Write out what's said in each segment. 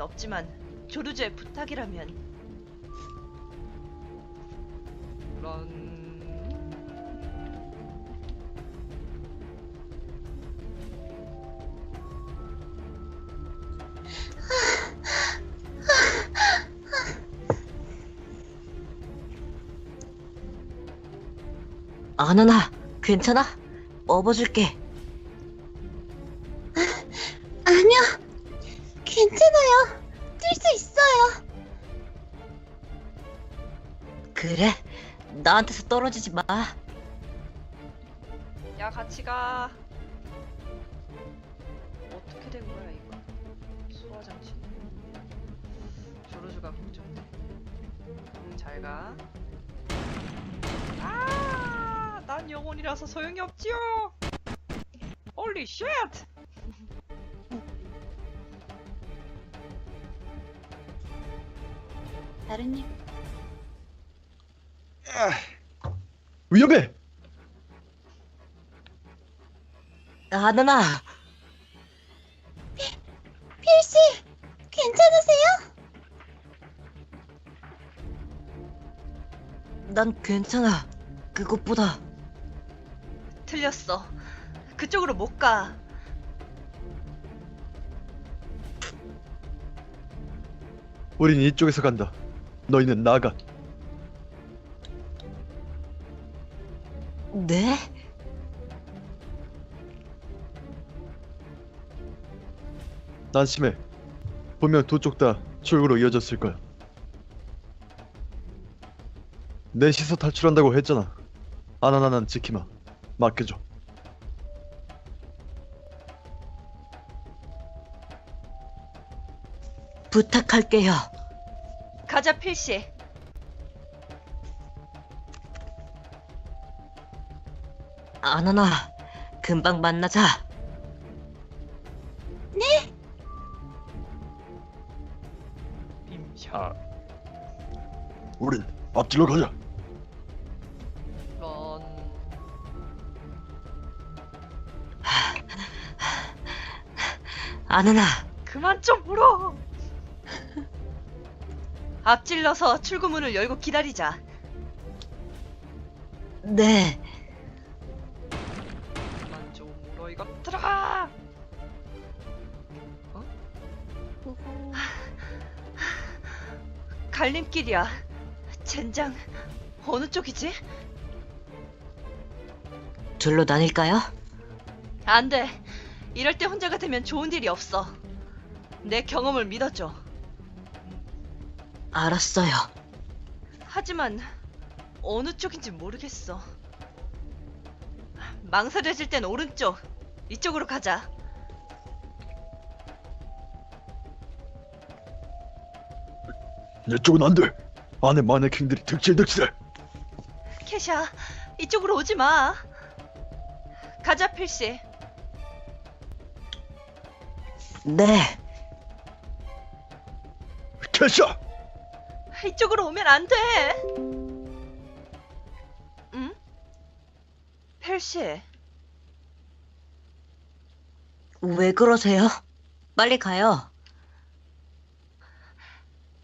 없지만 조르주의 부탁이라면 런 아나나, 괜찮아? 업어줄게. 떨어지지 마. 야 같이 가. 어떻게 된 거야 이거? 소화 장치. 조르주가 걱정돼. 응, 잘 가. 아 난 영혼이라서 소용이 없지요. 홀리 쉣 다른님. 위험해! 아나나, 필씨, 괜찮으세요? 난 괜찮아. 그것보다 틀렸어 그쪽으로 못 가 우린 이쪽에서 간다. 너희는 나가. 네? 난심해. 분명 두 쪽 다 출구로 이어졌을 거야. 넷이서 탈출한다고 했잖아. 아나나난 지키마. 맡겨줘. 부탁할게요. 가자 필시 아나나, 금방 만나자. 임샤 우린 앞질러 가자. 런 아나나, 그만 좀 울어. 앞질러서 출구문을 열고 기다리자. 네. 갈림길이야. 젠장 어느 쪽이지? 둘로 나뉠까요? 안 돼. 이럴 때 혼자가 되면 좋은 일이 없어. 내 경험을 믿어줘. 알았어요. 하지만 어느 쪽인지 모르겠어. 망설여질 땐 오른쪽. 이쪽으로 가자. 내 쪽은 안 돼. 안에 마네킹들이 득실득실해. 캐샤, 이쪽으로 오지 마. 가자, 필시. 네. 캐샤! 이쪽으로 오면 안 돼. 응? 펠시, 왜 그러세요? 빨리 가요.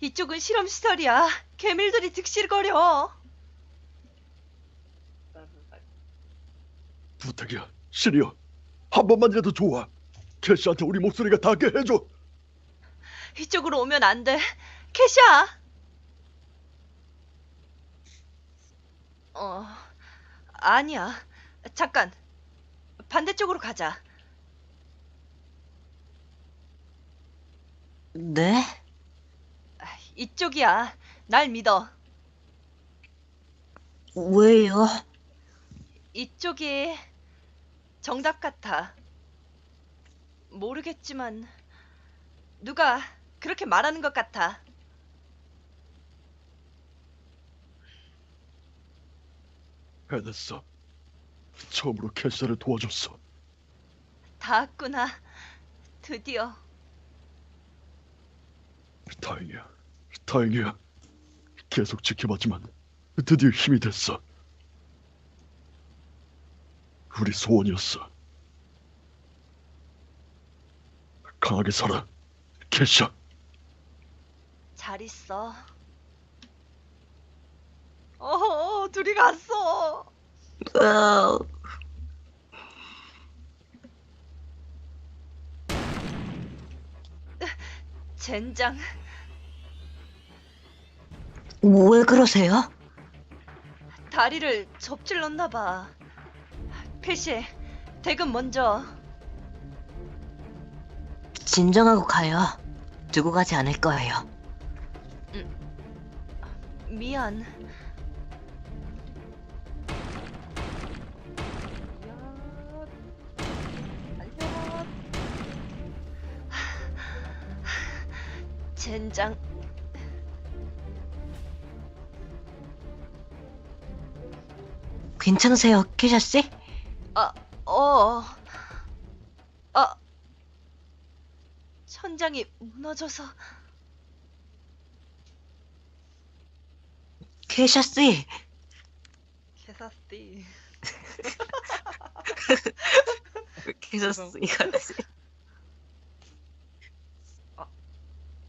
이쪽은 실험시설이야. 개밀들이 득실거려. 부탁이야. 시리어. 한 번만이라도 좋아. 캐시한테 우리 목소리가 닿게 해줘. 이쪽으로 오면 안 돼. 캐샤! 어, 아니야. 잠깐. 반대쪽으로 가자. 네? 이쪽이야. 날 믿어. 왜요? 이쪽이 정답 같아. 모르겠지만 누가 그렇게 말하는 것 같아. 해냈어. 처음으로 캐시를 도와줬어. 다 왔구나. 드디어. 다행이야. 다행이야. 계속 지켜봤지만 드디어 힘이 됐어. 우리 소원이었어. 강하게 살아. 캐샤. 잘 있어. 어, 둘이 갔어. 어, 젠장. 왜 그러세요? 다리를 접질렀나 봐. 필시, 대금 먼저. 진정하고 가요. 두고 가지 않을 거예요. 미안. 젠장. 괜찮으세요, 케샤 씨? 아, 어. 아. 천장이 무너져서. 케샤 씨, 개사띠. 케샤 씨가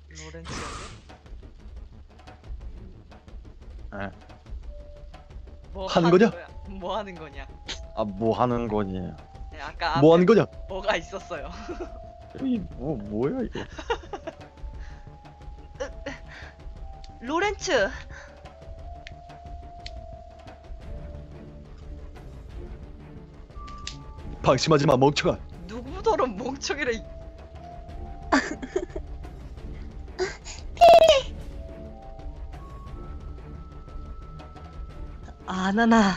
로렌츠. 예. 뭐 하는 거냐? 거야? 뭐 하는 거냐? 아, 뭐 하는 거니? 네, 아까 뭐 앞에 하는 거냐? 뭐가 있었어요. 이 뭐, 뭐야, 이거? 로렌츠. 방심하지 마, 멍청아. 누구더러 멍청이래. 이- 아나나,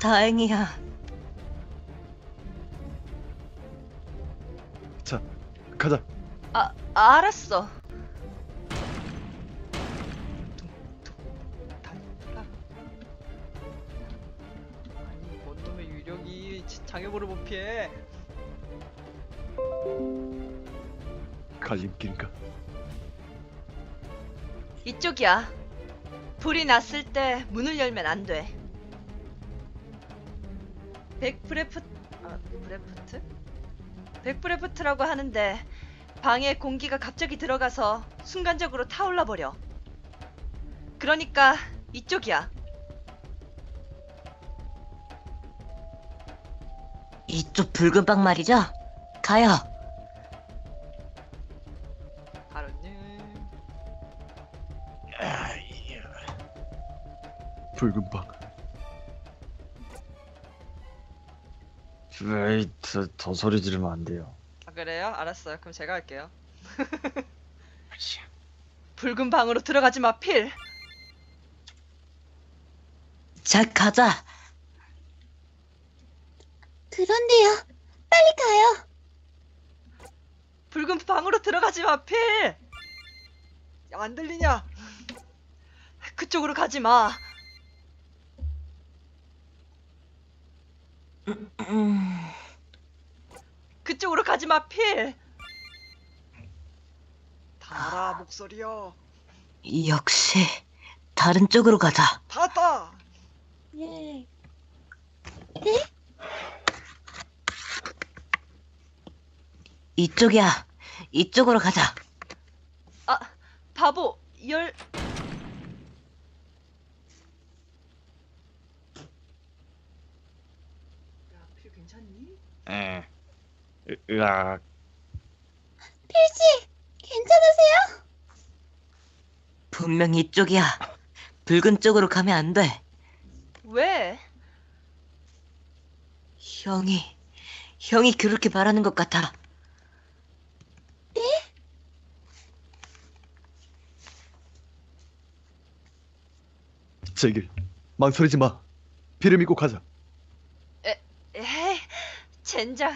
다행이야. 자, 가자. 아, 알았어. 아니, 뭔 놈의 유령이 장애물을 못 피해? 갈림길인가? 이쪽이야. 불이 났을 때 문을 열면 안 돼. 백브레프 아 브레프트? 백브레프트라고 하는데 방에 공기가 갑자기 들어가서 순간적으로 타올라 버려. 그러니까 이쪽이야. 이쪽 붉은 빵 말이죠? 가요. 가로님. 붉은 방. 에이, 저, 저 소리 지르면 안 돼요. 아 그래요? 알았어요. 그럼 제가 할게요. 붉은 방으로 들어가지 마, 필. 자, 가자. 그런데요. 빨리 가요. 붉은 방으로 들어가지 마, 필. 야, 안 들리냐? 그쪽으로 가지 마. 그쪽으로 가지 마, 필. 달아 목소리요. 역시 다른 쪽으로 가자. 닫아. 예. 이쪽이야. 이쪽으로 가자. 아, 바보. 열. 으, 으악. 필씨, 괜찮으세요? 분명 이쪽이야. 붉은 쪽으로 가면 안 돼. 왜? 형이, 형이 그렇게 말하는 것 같아. 제길, 망설이지 마. 피를 믿고 가자. 젠장.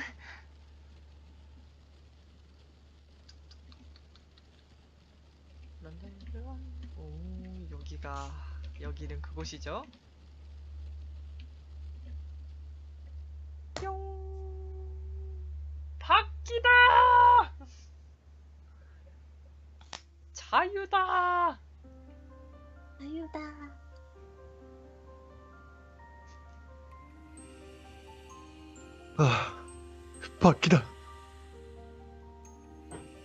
오, 여기가 여기는 그곳이죠? 뿅. 바퀴다. 자유다. 아유다. 아, 바퀴다.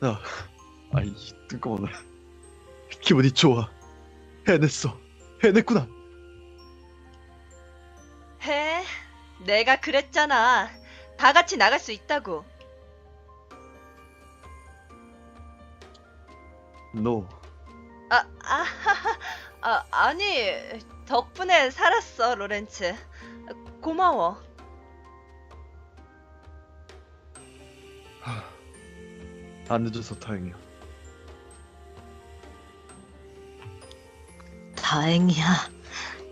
아, 아이 뜨거워. 기분이 좋아. 해냈어. 해냈구나. 해. 내가 그랬잖아. 다 같이 나갈 수 있다고. 너 아, 아, 아, 아니, 덕분에 살았어, 로렌츠. 고마워. 안 늦어서 다행이야. 다행이야.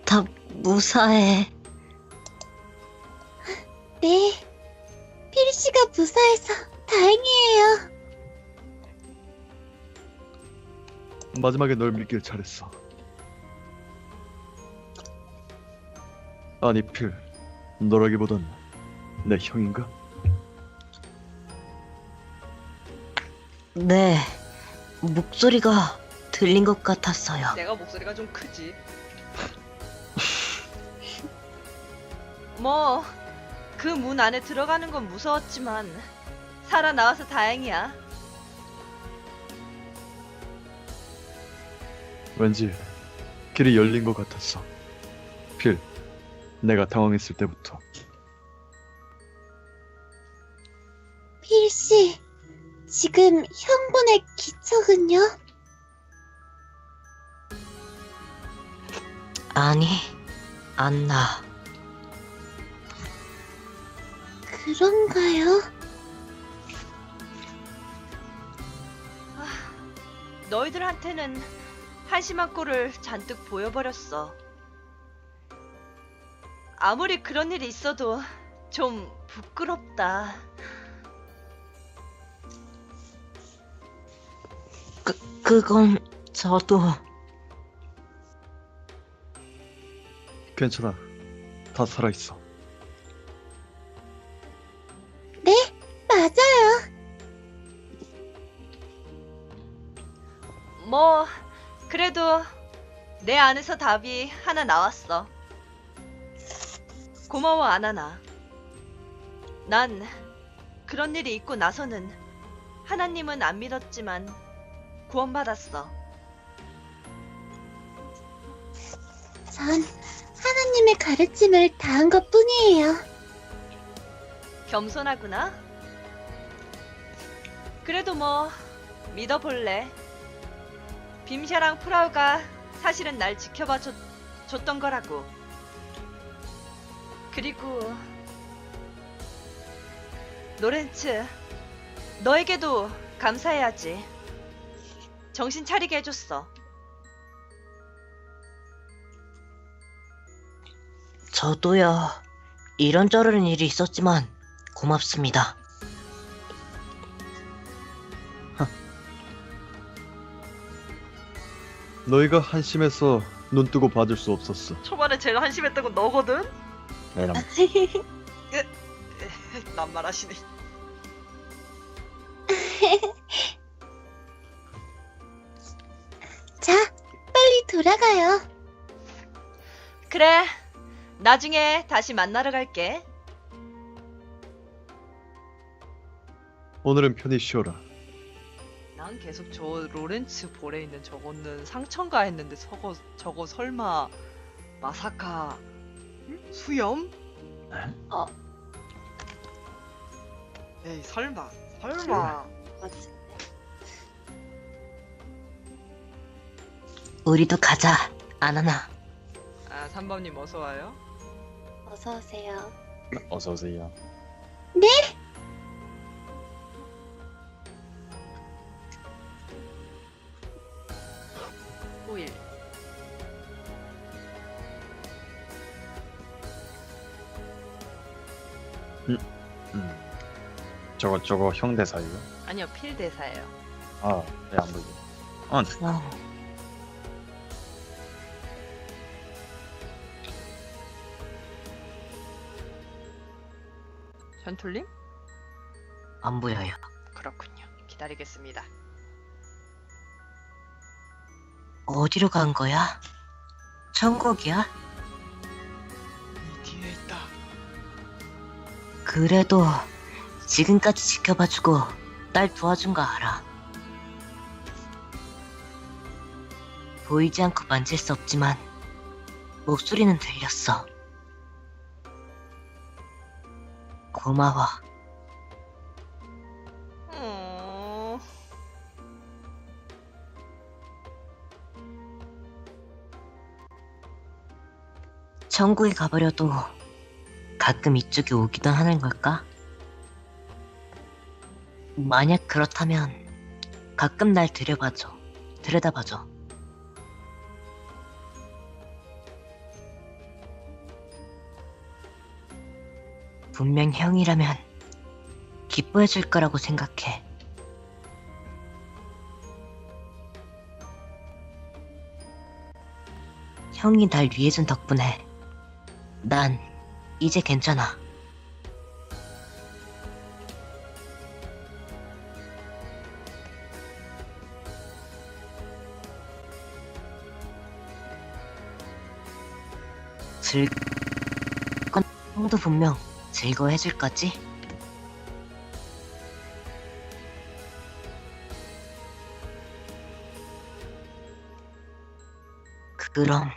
다 무사해. 네. 피리 씨가 무사해서 다행이에요. 마지막에 널 믿길 잘했어. 아니 필, 너라기보단 내 형인가? 네. 목소리가 들린 것 같았어요. 내가 목소리가 좀 크지. 뭐, 그 문 안에 들어가는 건 무서웠지만, 살아 나와서 다행이야. 왠지 길이 열린 것 같았어. 필, 내가 당황했을 때부터. 피리 씨, 지금 형분의 기척은요? 아니, 안 나. 그런가요? 너희들한테는 한심한 꼴을 잔뜩 보여버렸어. 아무리 그런 일이 있어도 좀 부끄럽다. 그, 그건 저도 괜찮아. 다 살아있어. 맞아요. 뭐, 그래도 내 안에서 답이 하나 나왔어. 고마워, 아나나. 난 그런 일이 있고 나서는 하나님은 안 믿었지만 구원받았어. 전 하나님의 가르침을 다한 것 뿐이에요. 겸손하구나. 그래도 뭐 믿어볼래. 빔샤랑 프라우가 사실은 날 지켜봐 줬, 줬던 거라고. 그리고 노렌츠, 너에게도 감사해야지. 정신 차리게 해줬어. 저도요. 이런저런 일이 있었지만 고맙습니다. 너희가 한심해서 눈 뜨고 봐줄 수 없었어. 초반에 제일 한심했던 건 너거든? 에람. 낱말하시네. 돌아가요. 그래. 나중에 다시 만나러 갈게. 오늘은 편히 쉬어라. 난 계속 저 로렌츠 볼에 있는 저거는 상처인가 했는데 저거 저거 설마 마사카 수염? 어. 에이 설마 설마 우리도 가자. 아나나. 아 3번님 어서 와요 어서 오세요. 어서 오세요. 호일 음. 저거 저거 형 대사예요? 아니요 필 대사예요 아, 네, 안 보이네. 어, 어, 현툴님? 안 보여요. 그렇군요 기다리겠습니다 어디로 간 거야? 천국이야? 이 뒤에 있다 그래도 지금까지 지켜봐주고 날 도와준 거 알아. 보이지 않고 만질 수 없지만 목소리는 들렸어. 고마워. 음... 천국에 가버려도 가끔 이쪽에 오기도 하는 걸까? 만약 그렇다면 가끔 날 들여봐줘. 들여다봐줘. 분명 형이라면 기뻐해 줄 거라고 생각해. 형이 날 위해준 덕분에 난 이제 괜찮아. 즐... 건 형도 분명 즐거워해줄 거지? 그럼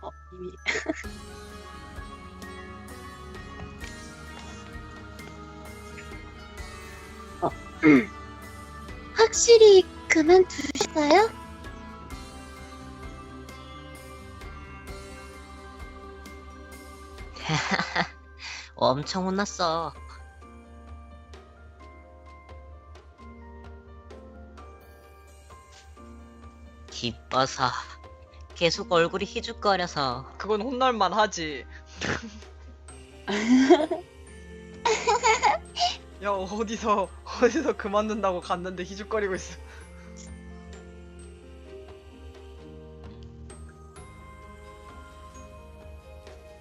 어, 이미. 어, 확실히 그만두셨어요? 엄청 혼났어. 기뻐서 계속 얼굴이 희죽거려서 그건 혼날만 하지. 야 어디서 어디서 그만둔다고 갔는데 희죽거리고 있어.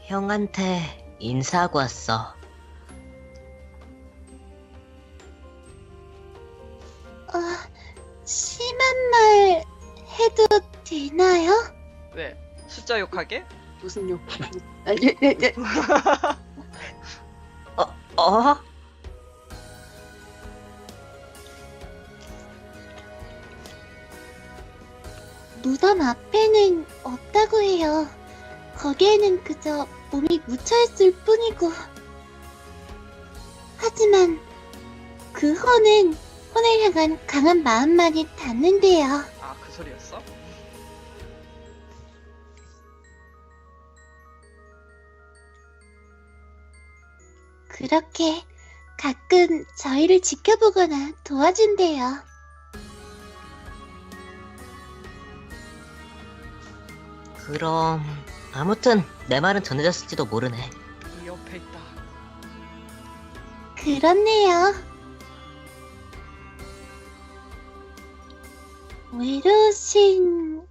형한테 인사하고 왔어. 아, 심한 말 해도 되나요? 왜? 숫자 욕하게? 무슨 욕? 아, 예, 예, 예. 어? 무덤 앞에는 없다고 해요. 거기에는 그저 몸이 묻혀있을 뿐이고. 하지만 그 혼은 혼을 향한 강한 마음만이 닿는데요. 아 그 소리였어? 그렇게 가끔 저희를 지켜보거나 도와준대요. 그럼 아무튼 내 말은 전해졌을지도 모르네. 이 옆에 있다. 그렇네요. 외로우신가요?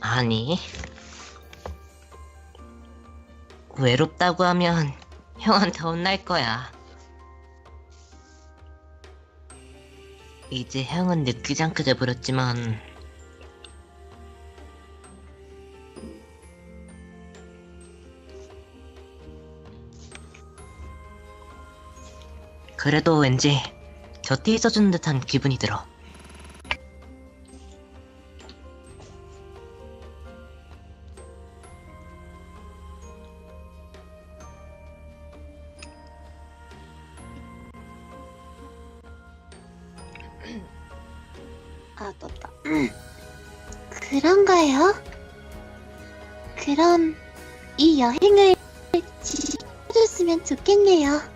아니. 외롭다고 하면 형한테 혼날 거야. 이제 형은 느끼지 않게 돼버렸지만 그래도 왠지 곁에 있어주는 듯한 기분이 들어. 아, 떴다. 그런가요? 그럼 이 여행을 지켜줬으면 좋겠네요.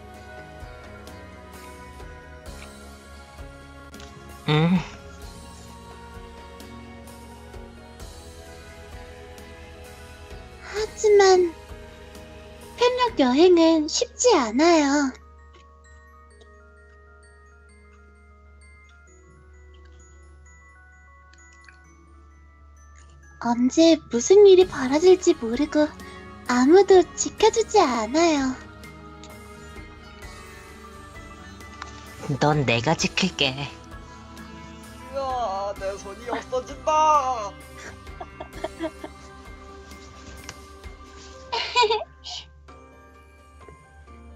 음. 하지만 편력 여행은 쉽지 않아요. 언제 무슨 일이 벌어질지 모르고 아무도 지켜주지 않아요. 넌 내가 지킬게. 야, 내 손이 없어진다.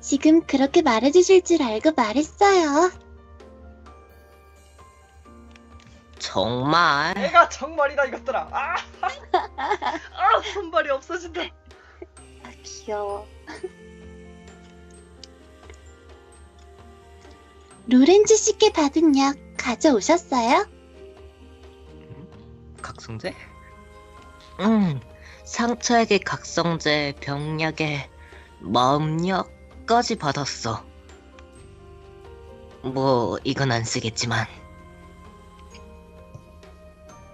지금 그렇게 말해주실 줄 알고 말했어요. 정말? 내가 정말이다 이것들아. 아, 아 손발이 없어진다. 아, 귀여워. 로렌즈 씨께 받은 약 가져오셨어요? 각성제? 응. 상처에게 각성제, 병약에 마음약까지 받았어. 뭐 이건 안 쓰겠지만.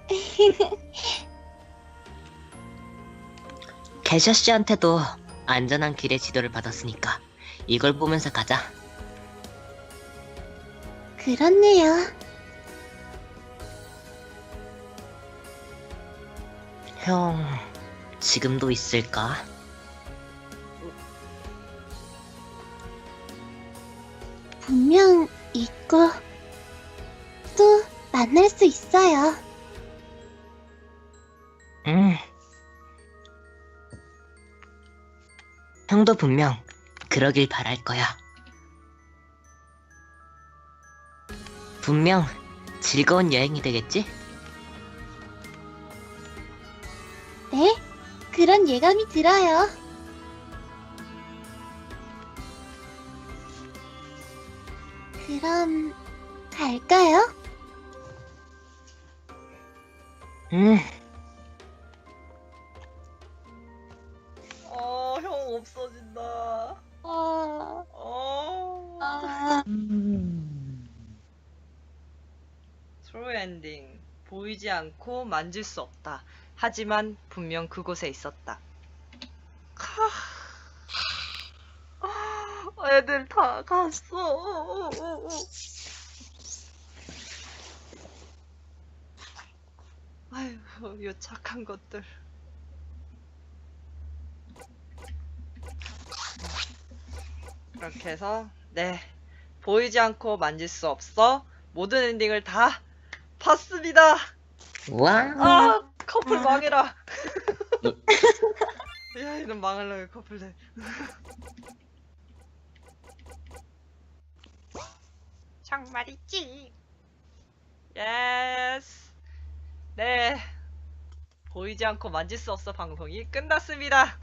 게셔 씨한테도 안전한 길의 지도를 받았으니까 이걸 보면서 가자. 그렇네요. 형, 지금도 있을까? 분명 있고 또 만날 수 있어요. 응. 형도 분명 그러길 바랄 거야. 분명 즐거운 여행이 되겠지? 그런 예감이 들어요. 그럼 갈까요? 응. 어, 형 없어진다. 어... 어. 아... 트루 엔딩. 보이지 않고 만질 수 없다. 하지만 분명 그곳에 있었다. 카. 아, 애들 다 갔어. 아휴, 요 착한 것들. 이렇게 해서 네 보이지 않고 만질 수 없어 모든 엔딩을 다 봤습니다. 와. 아 커플 망해라. 야 이런 망할라 커플들. 정말이지. 예스. 네. 보이지 않고 만질 수 없어 방송이 끝났습니다.